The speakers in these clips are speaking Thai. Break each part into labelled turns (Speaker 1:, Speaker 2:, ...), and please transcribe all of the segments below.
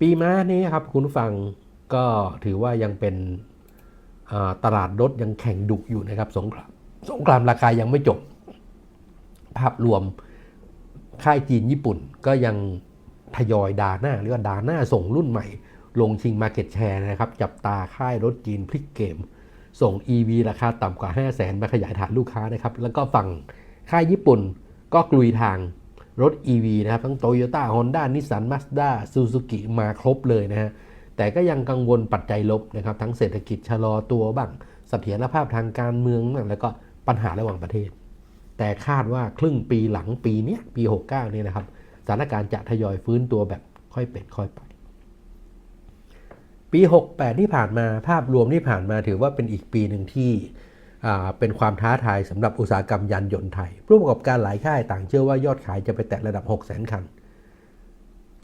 Speaker 1: ปีม้านี้ครับคุณผู้ฟังก็ถือว่ายังเป็นตลาดรถยังแข่งดุอยู่นะครับสงครามสงครามราคายังไม่จบ ภาพรวมค่ายจีนญี่ปุ่นก็ยังทยอยดาหน้าเรียกว่าดาหน้าส่งรุ่นใหม่ ลงชิงมาเก็ตแชร์นะครับ จับตาค่ายรถจีนพลิกเกม ส่ง EV ราคาต่ำกว่า 5 0 0แสนมาขยายฐานลูกค้านะครับ แล้วก็ฝั่งค่ายญี่ปุ่นก็กลุยทาง รถ EV นะครับ ทั้ง Toyota Honda Nissan Mazda Suzuki มาครบเลยนะฮะ แต่ก็ยังกังวลปัจจัยลบนะครับ ทั้งเศรษฐกิจชะลอตัวบ้างเสถียรภาพทางการเมืองบ้างแล้วก็ปัญหาระหว่างประเทศ แต่คาดว่าครึ่งปีหลังปีนี้ปี 69เนี่ยนะครับสถานการณ์จะทยอยฟื้นตัวแบบค่อยเป็นค่อยไป ปี 68 ที่ผ่านมาภาพรวมที่ผ่านมาถือว่าเป็นอีกปีหนึ่งที่ เป็นความท้าทายสำหรับอุตสาหกรรมยานยนต์ไทย ผู้ประกอบการหลายค่ายต่างเชื่อว่ายอดขายจะไปแตะระดับ 6 0 0 0 0 0 คัน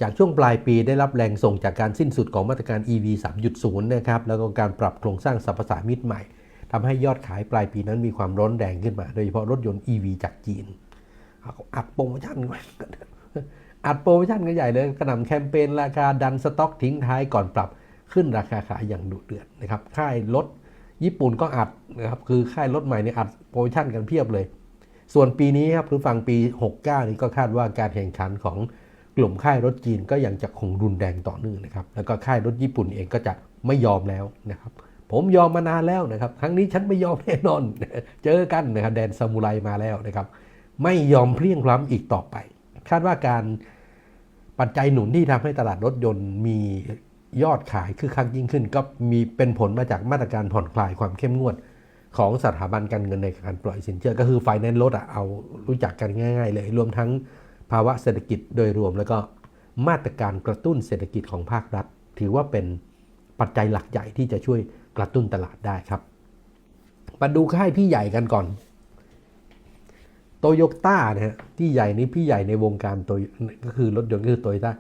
Speaker 1: จากช่วงปลายปีได้รับแรงส่งจากการสิ้นสุดของมาตรการ EV 3.0 นะครับ แล้วก็การปรับโครงสร้างสรรพสามิตใหม่ทำให้ยอดขายปลายปีนั้นมีความร้อนแรงขึ้นมา โดยเฉพาะรถยนต์ EV จากจีน อัดโปรโมชั่นอัดโปรโมชั่นกันใหญ่เลยกระหน่ำแคมเปญราคาดันสต็อกทิ้งท้ายก่อนปรับขึ้นราคาขายอย่างดุเดือดนะครับ ค่ายรถ ญี่ปุ่นก็อัดนะครับคือค่ายรถใหม่เนี่ยอัดโปรโมชั่นกันเพียบเลย ส่วนปีนี้ครับหรือฝั่งปี 69 นี้ก็คาดว่าการแข่งขันของกลุ่มค่ายรถจีนก็ยังจะคงรุนแรงต่อเนื่องนะครับแล้วก็ค่ายรถญี่ปุ่นเองก็จะไม่ยอมแล้วนะครับผมยอมมานานแล้วนะครับครั้งนี้ฉันไม่ยอมแน่นอน เจอกันนะครับแดนซามูไรมาแล้วนะครับไม่ยอมเพลียงพล้ำอีกต่อไป คาดว่าการปัจจัยหนุนที่ทำให้ตลาดรถยนต์มี ยอดขายคือคักยิ่งขึ้น ก็มีเป็นผลมาจากมาตรการผ่อนคลายความเข้มงวดของสถาบันการเงินในการปล่อยสินเชื่อ ก็คือไฟแนนซ์รถอะเอารู้จักกันง่าย ๆ เลย รวมทั้งภาวะเศรษฐกิจโดยรวม แล้วก็มาตรการกระตุ้นเศรษฐกิจของภาครัฐ ถือว่าเป็นปัจจัยหลักใหญ่ที่จะช่วยกระตุ้นตลาดได้ครับมาดูค่ายพี่ใหญ่กันก่อนโตโยต้านะฮะที่ใหญ่นี้พี่ใหญ่ในวงการโตก็คือรถยนต์ก็คือโตโยต้า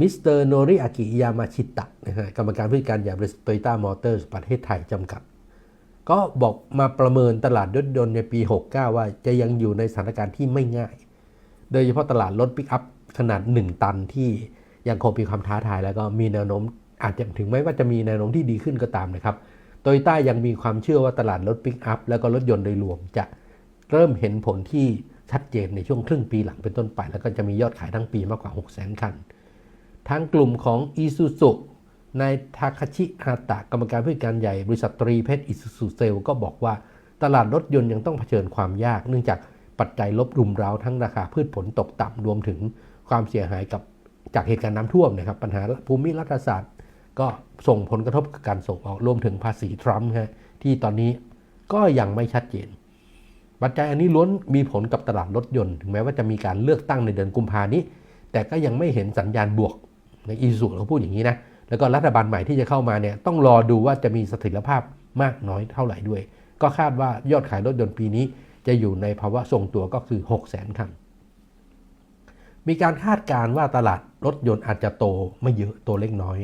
Speaker 1: มิสเตอร์โนริอากิยามาชิตะนะฮะกรรมการผู้จัดการใหญ่บริษัทโตโยต้ามอเตอร์สประเทศไทยจำกัด ก็บอกมาประเมินตลาดรถยนต์ในปี 69 ว่าจะยังอยู่ในสถานการณ์ที่ไม่ง่าย โดยเฉพาะตลาดรถปิกอัพขนาด 1 ตันที่ยังคงมีความท้าทาย แล้วก็มีแนวโน้มอาจจะถึงแม้ว่าจะมีแนวโน้มที่ดีขึ้นก็ตามนะครับโตโยต้ายังมีความเชื่อว่าตลาดรถปิกอัพแล้วก็รถยนต์โดยรวมจะเริ่มเห็นผลที่ชัดเจนในช่วงครึ่งปีหลังเป็นต้นไป แล้วก็จะมียอดขายทั้งปีมากกว่า 6 0 0 0 0 0 คัน ทางกลุ่มของอีซูซุนายทาคาชิฮาตะกรรมการผู้จัดการใหญ่บริษัทตรีเพชรอีซูซุเซลก็บอกว่าตลาดรถยนต์ยังต้องเผชิญความยาก เนื่องจากปัจจัยลบรุมเร้าทั้งราคาพืชผลตกต่ำรวมถึงความเสียหายกับจากเหตุการณ์น้ำท่วมนะครับปัญหาภูมิรัฐศาสตร์ ก็ส่งผลกระทบกับการส่งออกรวมถึงภาษีทรัมป์ฮะที่ตอนนี้ก็ยังไม่ชัดเจน ปัจจัยอันนี้ล้วนมีผลกับตลาดรถยนต์ ถึงแม้ว่าจะมีการเลือกตั้งในเดือนกุมภานี้ แต่ก็ยังไม่เห็นสัญญาณบวก ในอีสุเขาพูดอย่างนี้นะแล้วก็รัฐบาลใหม่ที่จะเข้ามาเนี่ยต้องรอดูว่าจะมีเสถียรภาพมากน้อยเท่าไหร่ด้วย ก็คาดว่ายอดขายรถยนต์ปีนี้จะอยู่ในภาวะทรงตัวก็คือ 6 0 0 0 0 0คันมีการคาดการณ์ว่าตลาดรถยนต์อาจจะโตไม่เยอะโตเล็กน้อย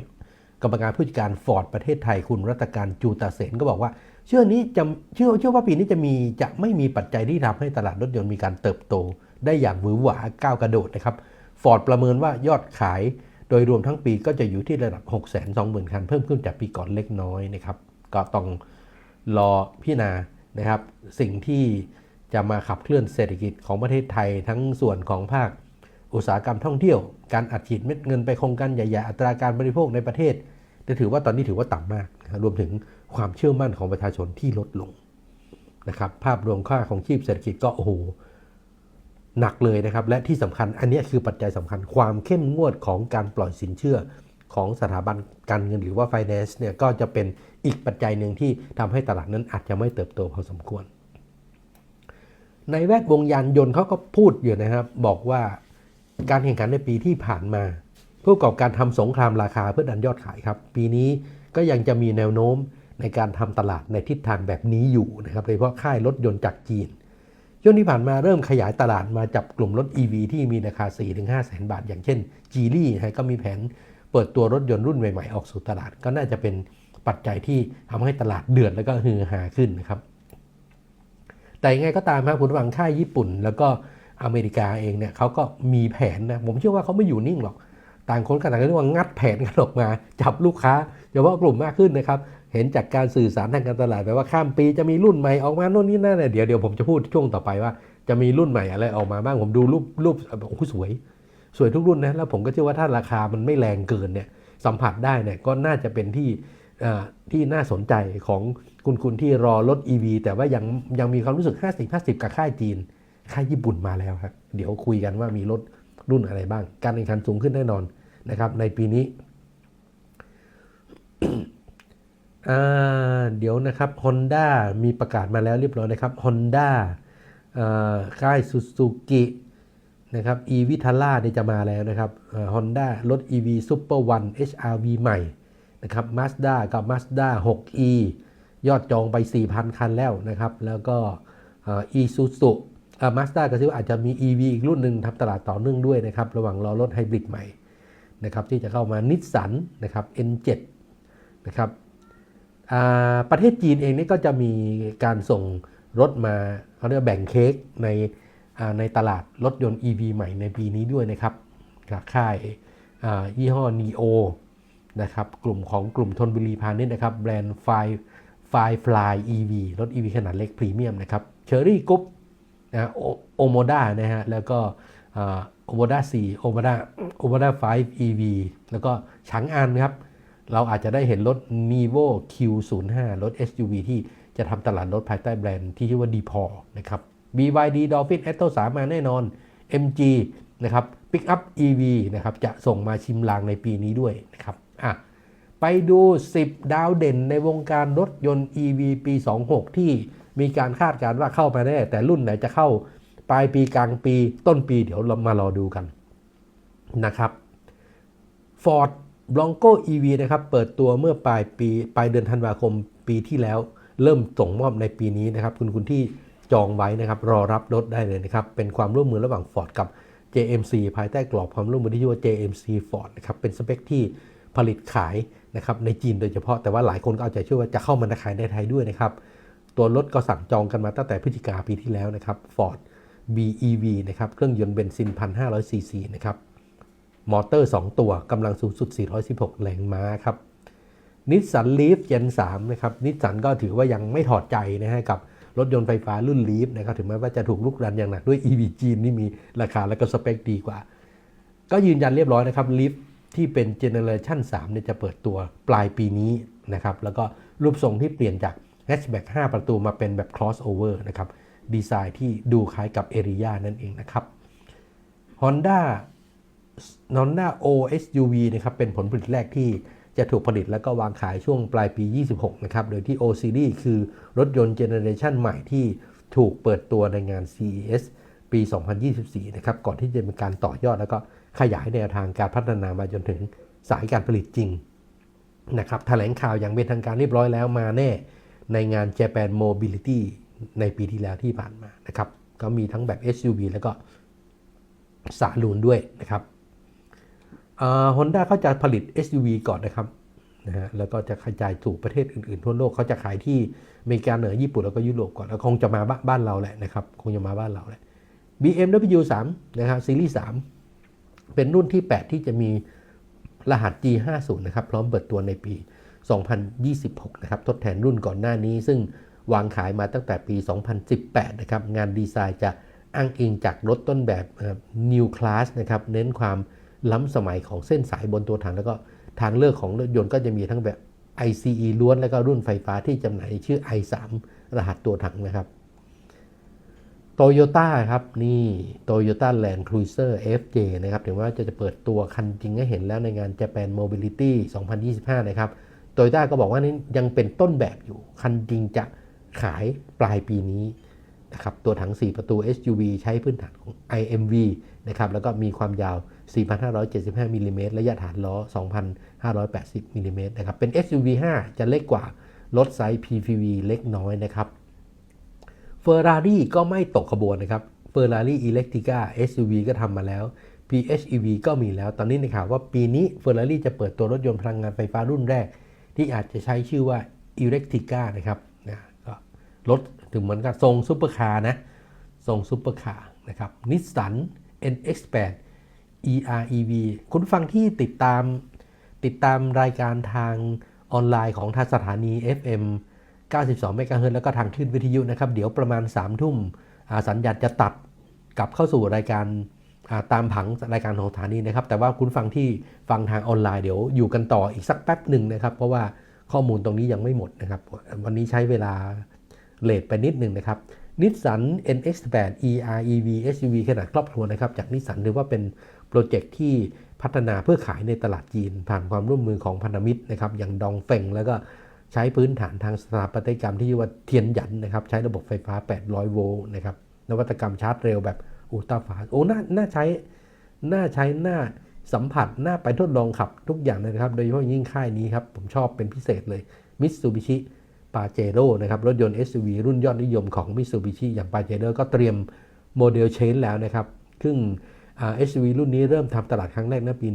Speaker 1: กรรมการผู้จัดการฟอร์ดประเทศไทยคุณรัตการจูตาเสนก็บอกว่า เชื่อนี้จะเชื่อเชื่อว่าปีนี้จะมีจะไม่มีปัจจัยที่ทำให้ตลาดรถยนต์มีการเติบโต ได้อย่างหวือหวาก้าวกระโดดนะครับฟอร์ดประเมินว่ายอดขาย โดยรวมทั้งปีก็จะอยู่ที่ระดับ 6 2 0 0 0 0 คัน เพิ่มขึ้นจากปีก่อนเล็กน้อยนะครับ ก็ต้องรอพิจารณานะครับ สิ่งที่จะมาขับเคลื่อนเศรษฐกิจของประเทศไทยทั้งส่วนของภาคอุตสาหกรรมท่องเที่ยว การอัดฉีดเม็ดเงินไปโครงการใหญ่ๆ อัตราการบริโภคในประเทศ จะถือว่าตอนนี้ถือว่าต่ำมากนะครับรวมถึงความเชื่อมั่นของประชาชนที่ลดลงนะครับ ภาพรวมค่าของชีพเศรษฐกิจก็โอ้โห หนักเลยนะครับ และที่สำคัญอันนี้คือปัจจัยสำคัญความเข้มงวดของการปล่อยสินเชื่อของสถาบันการเงินหรือว่า finance เนี่ยก็จะเป็นอีกปัจจัยหนึ่งที่ทำให้ตลาดนั้นอาจจะไม่เติบโตพอสมควร ในแวดวงยานยนต์เขาก็พูดอยู่นะครับ บอกว่าการแข่งขันในปีที่ผ่านมาผู้ประกอบการทำสงครามราคาเพื่อดันยอดขายครับ ปีนี้ก็ยังจะมีแนวโน้มในการทำตลาดในทิศทางแบบนี้อยู่นะครับโดยเฉพาะค่ายรถยนต์จากจีน ช่วงที่ผ่านมาเริ่มขยายตลาดมาจับกลุ่มรถ EV ที่มีราคา 4-5แสนบาท อย่างเช่น g ีรี่นะก็มีแผนเปิดตัวรถยนต์รุ่นใหม่ ๆ ออกสู่ตลาด ก็น่าจะเป็นปัจจัยที่ทำให้ตลาดเดือดแล้วก็ฮือฮาขึ้นนะครับ แต่ยังไงก็ตามครับคุณฟังค่ายญี่ปุ่น แล้วก็อเมริกาเองเนี่ยเขาก็มีแผนนะผมเชื่อว่าเขาไม่อยู่นิ่งหรอก ต่างคนก็ต่างก็เรียกว่างัดแผนกันออกมา จับลูกค้าเฉพาะกลุ่มมากขึ้นนะครับ เห็นจากการสื่อสารทางการตลาดไปลว่าข้ามปีจะมีรุ่นใหม่ออกมาโน่นนี่นั่นเนี่ยเดี๋ยวเดี๋ยวผมจะพูดช่วงต่อไปว่าจะมีรุ่นใหม่อะไรออกมาบ้างผมดูรูปรูปโอ้สวย สวยทุกรุ่นนะแล้วผมก็เชื่อว่าถ้าราคามันไม่แรงเกินเนี่ยสัมผัสได้เนี่ยก็น่าจะเป็นที่ที่น่าสนใจของคุณคุณที่รอรถ EV แต่ว่ายังยังมีความรู้สึก 50 50 กับค่ายจีน ค่ายญี่ปุ่นมาแล้วครับเดี๋ยวคุยกันว่ามีรถรุ่นอะไรบ้าง การแข่งขันสูงขึ้นแน่นอนนะครับในปีนี้ เดี๋ยวนะครับ Honda มีประกาศมาแล้วเรียบร้อยนะครับ Honda อ่าค่ายซูซูกินะครับ e v i t a l a เนี่ยจะมาแล้วนะครับฮอนด้ารถ EV Super One HRV ใหม่นะครับ Mazda กับ Mazda 6e ยอดจองไป 4,000 คันแล้วนะครับ แล้วก็อ่า Isuzu อ่า Mazda ก็คิดว่าอาจจะมี EV อีกรุ่นหนึ่งทำตลาดต่อเนื่องด้วยนะครับ ระหว่างรอรถไฮบริดใหม่นะครับที่จะเข้ามานิสสันนะครับ N7 นะครับ ประเทศจีนเองนี่ก็จะมีการส่งรถมาเขาเรียกแบ่งเค้กในในตลาดรถยนต์ EV ใหม่ในปีนี้ด้วยนะครับกับค่ายยี่ห้อ NEO นะครับกลุ่มของกลุ่มทนบุรีพาณิชย์นะครับแบรนด์ไฟไฟฟลาย EV รถ EV ขนาดเล็กพรีเมียมนะครับเชอรี่กรุ๊ปนะโอโมด้านะฮะแล้วก็โอโมด้า4โอโมด้าโอโมด้า5 EV แล้วก็ฉางอันครับ เราอาจจะได้เห็นรถ Nivo Q05 รถ SUV ที่จะทำตลาดรถภายใต้แบรนด์ที่ชื่อว่า d p o นะครับ BYD Dolphin Atto 3มาแน่นอน MG นะครับ Pickup EV นะครับจะส่งมาชิมลางในปีนี้ด้วยนะครับอะไปดู 10 ดาวเด่นในวงการรถยนต์ EV ปี 26 ที่มีการคาดการณ์ว่าเข้ามาแน่แต่รุ่นไหนจะเข้าปลายปีกลางปีต้นปีเดี๋ยวเรามารอดูกันนะครับ Ford Bronco EV นะครับเปิดตัวเมื่อปลายปีปลายเดือนธันวาคมปีที่แล้ว เริ่มส่งมอบในปีนี้นะครับ คุณคุณที่จองไว้นะครับรอรับรถได้เลยนะครับ เป็นความร่วมมือระหว่าง Ford กับ JMC ภายใต้กรอบความร่วมมือที่ชื่อว่า JMC Ford นะครับเป็นสเปคที่ผลิตขายนะครับในจีนโดยเฉพาะแต่ว่าหลายคนก็เอาใจช่วยว่าจะเข้ามาขายในไทยด้วยนะครับ ตัวรถก็สั่งจองกันมาตั้งแต่พฤศจิกาปีที่แล้วนะครับ Ford BEV นะครับเครื่องยนต์เบนซิน 1,500ซีซีนะครับ มอเตอร์ 2 ตัวกำลังสูงสุด 416 แรงม้าครับนิสสันลีฟเจน3นะครับนิสสันก็ถือว่ายังไม่ถอดใจนะฮะกับรถยนต์ไฟฟ้ารุ่นลีฟนะครับถึงแม้ว่าจะถูกลุกรันอย่างหนักด้วย EV จีนที่มีราคาและก็สเปคดีกว่า ก็ยืนยันเรียบร้อยนะครับลีฟที่เป็นเจเนอเรชัน3เนี่ยจะเปิดตัวปลายปีนี้นะครับแล้วก็รูปทรงที่เปลี่ยนจากแฮชแบ็ก5ประตูมาเป็นแบบ crossover นะครับดีไซน์ที่ดูคล้ายกับเอริยานั่นเองนะครับ Honda n o n a OSUV นะครับเป็นผลผลิตแรกที่จะถูกผลิตแล้วก็วางขายช่วงปลายปี 26 นะครับ โดยที่ O Series คือรถยนต์เจเนอเรชันใหม่ที่ถูกเปิดตัวในงาน CES ปี 2024 นะครับ ก่อนที่จะมีการต่อยอดแล้วก็ขยายแนวทางการพัฒนามาจนถึงสายการผลิตจริงนะครับแถลงข่าวอย่างเป็นทางการเรียบร้อยแล้วมาแน่ในงาน Japan Mobility ในปีที่แล้วที่ผ่านมานะครับ ก็มีทั้งแบบ SUV แล้วก็สาลูนด้วยนะครับ ฮอนด้าเขาจะผลิต SUV ก่อนนะครับนะฮะแล้วก็จะกระจายสู่ประเทศอื่นๆทั่วโลกเขาจะขายที่อเมริกาเหนือญี่ปุ่นแล้วก็ยุโรปก่อนแล้วคงจะมาบ้านเราแหละนะครับคงจะมาบ้านเราแหละ BMW 3นะครับซีรีส์3เป็นรุ่นที่ 8 ที่จะมีรหัส G50 นะครับ พร้อมเปิดตัวในปี 2026 นะครับ ทดแทนรุ่นก่อนหน้านี้ ซึ่งวางขายมาตั้งแต่ปี 2018 นะครับ งานดีไซน์จะอ้างอิงจากรถต้นแบบ New Class นะครับ เน้นความ ล้ำสมัยของเส้นสายบนตัวถังแล้วก็ทางเลือกของรถยนต์ก็จะมีทั้งแบบ ICE ล้วนแล้วก็รุ่นไฟฟ้าที่จำหน่ายชื่อ i3 รหัสตัวถังนะครับโตโยต้าครับ นี่ Toyota Land Cruiser FJ นะครับถึงว่าจะจะเปิดตัวคันจริงให้เห็นแล้วในงาน Japan Mobility 2025 นะครับโตโยต้าก็บอกว่านี่ยังเป็นต้นแบบอยู่ คันจริงจะขายปลายปีนี้ นะครับตัวถัง 4 ประตู SUV ใช้พื้นฐานของ IMV นะครับแล้วก็มีความยาว 4,575มิลลิเมตรระยะฐานล้อ 2,580มิลลิเมตรนะครับเป็น SUV 5 จะเล็กกว่ารถไซส์ PPV เล็กน้อยนะครับ Ferrari ก็ไม่ตกขบวนนะครับ Ferrari Electrica SUV ก็ทำมาแล้ว PHEV ก็มีแล้ว ตอนนี้ในข่าวว่าปีนี้ Ferrari จะเปิดตัวรถยนต์พลังงานไฟฟ้ารุ่นแรก ที่อาจจะใช้ชื่อว่า Electrica นะครับนะก็รถ ถึงเหมือนกับทรงซุปเปอร์คาร์นะ ทรงซุปเปอร์คาร์นะครับนิสสัน NX8 EREV คุณฟังที่ติดตามติดตามรายการทางออนไลน์ของทางสถานี FM 92เมกะเฮิรตแล้วก็ทางคลื่นวิทยุนะครับ เดี๋ยวประมาณ 3 ทุ่มสัญญาณจะตัดกลับเข้าสู่รายการาตามผังรายการของสถานีนะครับ แต่ว่าคุณฟังที่ฟังทางออนไลน์เดี๋ยวอยู่กันต่ออีกสักแป๊บหนึ่งนะครับ เพราะว่าข้อมูลตรงนี้ยังไม่หมดนะครับ วันนี้ใช้เวลา เลทไปนิดหนึ่งนะครับนิสสัน NX8 EREV SUV ขนาดครอบครัวนะครับ จากนิสสันถือว่าเป็นโปรเจกต์ที่พัฒนาเพื่อขายในตลาดจีน ผ่านความร่วมมือของพันธมิตรนะครับ อย่างดองเฟงแล้วก็ใช้พื้นฐานทางสถาปัตยกรรมที่ชื่อว่าเทียนหยันนะครับ ใช้ระบบไฟฟ้า 800 โวลต์นะครับ นวัตกรรมชาร์จเร็วแบบอุลตราฟาสโอ้น่าน่าใช้ น่าใช้น่าสัมผัสน่าไปทดลองขับทุกอย่างเลยนะครับ โดยเฉพาะยิ่งค่ายนี้ครับผมชอบเป็นพิเศษเลย Mitsubishi Pajero นะครับรถยนต์ SUV รุ่นยอดนิยมของ Mitsubishi อย่าง Pajero ก็เตรียมโมเดลเชนแล้วนะครับซึ่งอ่า SUV รุ่นนี้เริ่มทำตลาดครั้งแรกในปี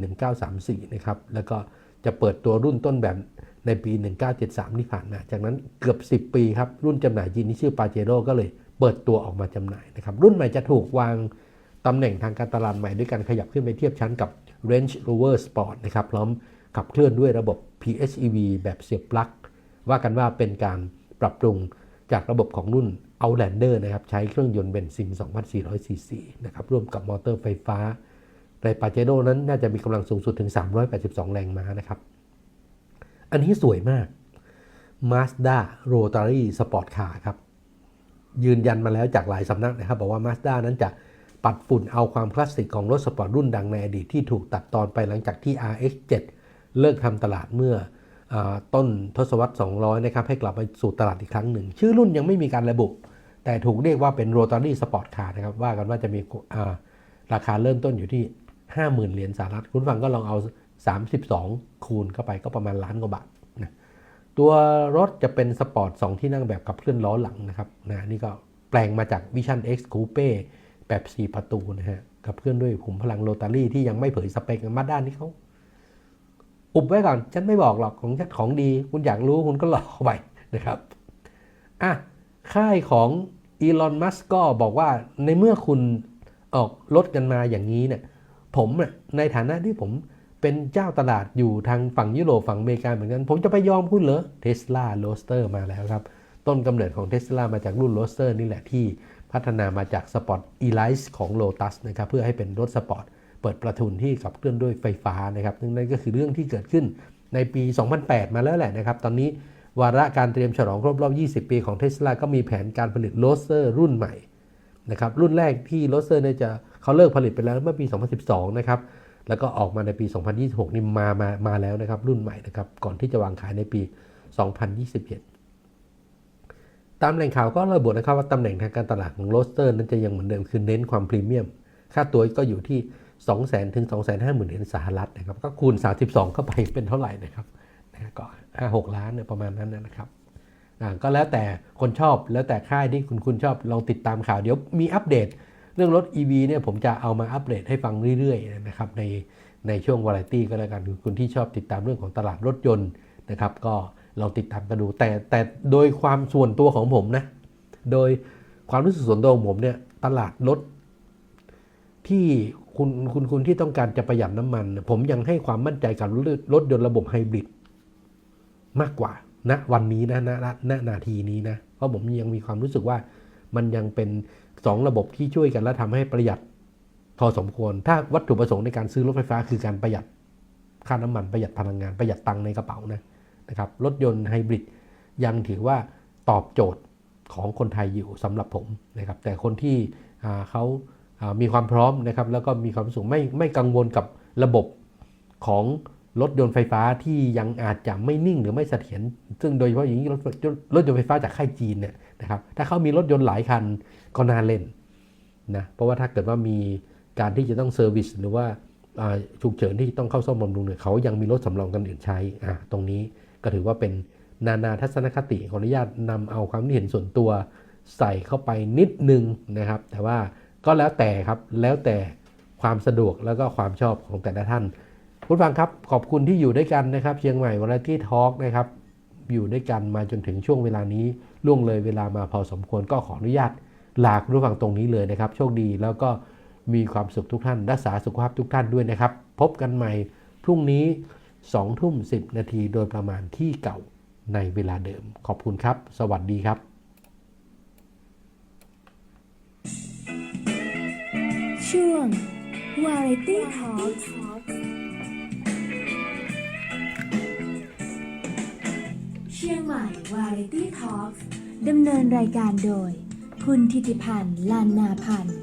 Speaker 1: 1934 นะครับ แล้วก็จะเปิดตัวรุ่นต้นแบบในปี 1973 ที่ผ่านมา จากนั้นเกือบ 10 ปีครับ รุ่นจำหน่ายจีนที่ชื่อ Pajero ก็เลยเปิดตัวออกมาจำหน่ายนะครับ รุ่นใหม่จะถูกวางตำแหน่งทางการตลาดใหม่ด้วยการขยับขึ้นไปเทียบชั้นกับ Range Rover Sport นะครับ พร้อมขับเคลื่อนด้วยระบบ PHEV แบบเสียบปลั๊ก ว่ากันว่าเป็นการปรับปรุงจากระบบของรุ่น Outlander นะครับใช้เครื่องยนต์เบนซิน 2,400 ซีซีนะครับร่วมกับมอเตอร์ไฟฟ้าในปาเจโ o นั้นน่าจะมีกำลังสูงสุดถึง 382 แรงม้านะครับ อันนี้สวยมาก Mazda Rotary Sport Car ครับ ยืนยันมาแล้วจากหลายสำนักนะครับ บอกว่า Mazda นั้นจะปัดฝุ่นเอาความคลาสสิกของรถสปอร์ตรุ่นดังในอดีตที่ถูกตัดตอนไปหลังจากที่ RX7 เลิกทำตลาดเมื่อ ต้นทศวรรษ 200 นะครับ ให้กลับมาสู่ตลาดอีกครั้งหนึ่ง ชื่อรุ่นยังไม่มีการระบุ แต่ถูกเรียกว่าเป็น Rotary Sport Car นะครับ ว่ากันว่าจะมีราคาเริ่มต้นอยู่ที่ 50,000 เหรียญสหรัฐ คุณฟังก็ลองเอา 32 คูณเข้าไปก็ประมาณล้านกว่าบาทนะตัวรถจะเป็นสปอร์ต 2 ที่นั่งแบบขับเคลื่อนล้อหลังนะครับนะนี่ก็แปลงมาจาก Vision X Coupe แบบ 4 ประตูนะฮะขับเคลื่อนด้วยขุมพลังโรตารี่ที่ยังไม่เผยสเปคมาด้านนี้เขา อุบไว้ก่อน ฉันไม่บอกหรอกของฉันของดี คุณอยากรู้คุณก็รอกไปนะครับอะค่ายของอีลอนมัสก็บอกว่าในเมื่อคุณออกรถกันมาอย่างนี้เนี่ยผมน่ในฐานะที่ผมเป็นเจ้าตลาดอยู่ทางฝั่งยุโรปฝั่งอเมริกาเหมือนกัน ผมจะไปยอมคุณเหรอเทสลาโรสเตอร์มาแล้วครับ ต้นกำเนิดของเทสลามาจากรุ่นโรสเตอร์นี่แหละที่พัฒนามาจากสปอร์ตอีไลส์ของ Lotus นะครับเพื่อให้เป็นรถสปอร์ต เปิดประทุนที่ขับเคลื่อนด้วยไฟฟ้านะครับซึ่งนั่นก็คือเรื่องที่เกิดขึ้นในปี 2008 มาแล้วแหละนะครับ ตอนนี้วาระการเตรียมฉลองครบรอบ 20 ปีของเทสลาก็มีแผนการผลิตโรสเตอร์รุ่นใหม่นะครับ รุ่นแรกที่โรสเตอร์เนี่ยจะเขาเลิกผลิตไปแล้วเมื่อปี 2012 นะครับ แล้วก็ออกมาในปี 2026 นี่มามามาแล้วนะครับ รุ่นใหม่นะครับ ก่อนที่จะวางขายในปี 2021 ตามแหล่งข่าวก็ระบุนะครับว่าตำแหน่งทางการตลาดของโรสเตอร์นั้นจะยังเหมือนเดิมคือเน้นความพรีเมียม ค่าตัวก็อยู่ที่ 200,000 ถึง 250,000เหรียญสหรัฐนะครับ ก็คูณ 32 เข้าไปเป็นเท่าไหร่นะครับนะก็5-6 ล้านเนี่ยประมาณนั้นนะครับก็แล้วแต่คนชอบแล้วแต่ค่ายที่คุณคุณชอบลองติดตามข่าวเดี๋ยวมีอัปเดต เรื่องรถ EV เนี่ยผมจะเอามาอัปเดตให้ฟังเรื่อยๆนะครับในในช่วงวาไรตี้ก็แล้วกันคือคุณที่ชอบติดตามเรื่องของตลาดรถยนต์นะครับ ก็ลองติดตามกันดู แต่แต่โดยความส่วนตัวของผมนะโดยความรู้สึกส่วนตัวของผมเนี่ยตลาดรถ ที่คุณคุณคุณที่ต้องการจะประหยัดน้ำมัน ผมยังให้ความมั่นใจกับรถยนต์ระบบไฮบริดมากกว่าณนะวันนี้นะณณณนาทีนี้นะเพราะผมยังมีความรู้สึกว่ามันยังเป็นสองระบบที่ช่วยกันและทำให้ประหยัดพอสมควร ถ้าวัตถุประสงค์ในการซื้อรถไฟฟ้าคือการประหยัดค่าน้ำมันประหยัดพลังงานประหยัดตังค์ในกระเป๋านะนะครับรถยนต์ไฮบริดยังถือว่าตอบโจทย์ของคนไทยอยู่สำหรับผมนะครับแต่คนที่เขา มีความพร้อมนะครับแล้วก็มีความรู้สึกไม่ไม่กังวลกับระบบของรถยนต์ไฟฟ้าที่ยังอาจจะไม่นิ่งหรือไม่เสถียรซึ่งโดยเฉพาะอย่างนี้รถรถยนต์ไฟฟ้าจากค่ายจีนเนี่ยนะครับถ้าเขามีรถยนต์หลายคันก็น่าเล่นนะเพราะว่าถ้าเกิดว่ามีการที่จะต้องเซอร์วิสหรือว่าฉุกเฉินที่ต้องเข้าซ่อมบำรุงเนี่ยเขายังมีรถสำรองกันอื่นใช้อ่าตรงนี้ก็ถือว่าเป็นนานาทัศนคติขออนุญาตนำเอาความเห็นส่วนตัวใส่เข้าไปนิดนึงนะครับ แต่ว่า ก็แล้วแต่ครับแล้วแต่ความสะดวกแล้วก็ความชอบของแต่ละท่านคุณฟังครับขอบคุณที่อยู่ด้วยกันนะครับ เชียงใหม่วาไรตี้ทอล์กนะครับอยู่ด้วยกันมาจนถึงช่วงเวลานี้ล่วงเลยเวลามาพอสมควรก็ขออนุญาตลาคุณผู้ฟังตรงนี้เลยนะครับ โชคดีแล้วก็มีความสุขทุกท่าน รักษาสุขภาพทุกท่านด้วยนะครับ พบกันใหม่พรุ่งนี้2ทุ่ม10 นาทีโดยประมาณที่เก่าในเวลาเดิม ขอบคุณครับ สวัสดีครับ
Speaker 2: ช่วง Variety Talk เชียงใหม่ Variety Talk ดำเนินรายการโดย คุณทิติพันธ์ลานนาพันธ์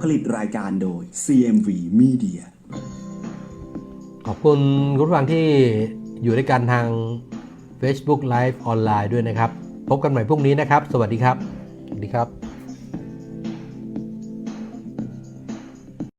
Speaker 3: ผลิตรายการโดย CMV Media
Speaker 1: ขอบคุณคุณผู้ฟังที่อยู่ด้วยกันทาง Facebook Live ออนไลน์ด้วยนะครับ พบกันใหม่พรุ่งนี้นะครับ สวัสดีครับ สวัสดีครับ